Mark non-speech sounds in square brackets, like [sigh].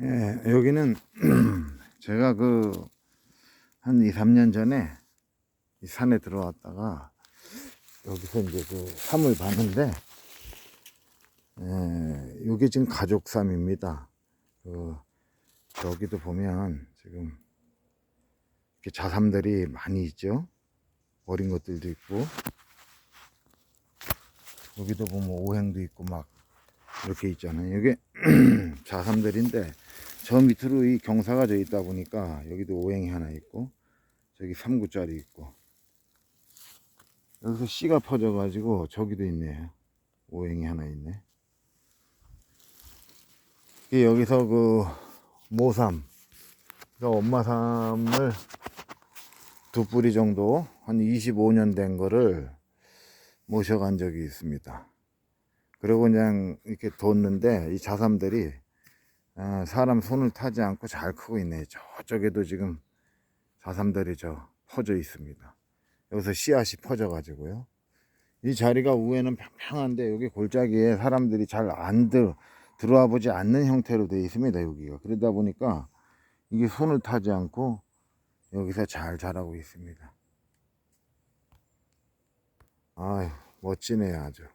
예, 여기는 [clears throat] 제가 그 한 2, 3년 전에 이 산에 들어왔다가 여기서 이제 그 삼을 봤는데 예, 이게 지금 가족삼입니다. 그 여기도 보면 지금 이렇게 자삼들이 많이 있죠. 어린 것들도 있고 여기도 보면 오행도 있고 막 이렇게 있잖아요. 이게 [clears throat] 자삼들인데 저 밑으로 이 경사가 져 있다 보니까 여기도 오행이 하나 있고 저기 3구짜리 있고 여기서 씨가 퍼져 가지고 저기도 있네요. 오행이 하나 있네. 여기서 그 모삼 그러니까 엄마삼을 두 뿌리 정도 한 25년 된 거를 모셔간 적이 있습니다. 그리고 그냥 이렇게 뒀는데 이 자삼들이 아, 사람 손을 타지 않고 잘 크고 있네. 저쪽에도 지금 자삼들이 저 퍼져 있습니다. 여기서 씨앗이 퍼져 가지고요. 이 자리가 위에는 평평한데 여기 골짜기에 사람들이 잘안 들어와 보지 않는 형태로 되어 있습니다. 여기가 그러다 보니까 이게 손을 타지 않고 여기서 잘 자라고 있습니다. 아유 멋지네요 아주.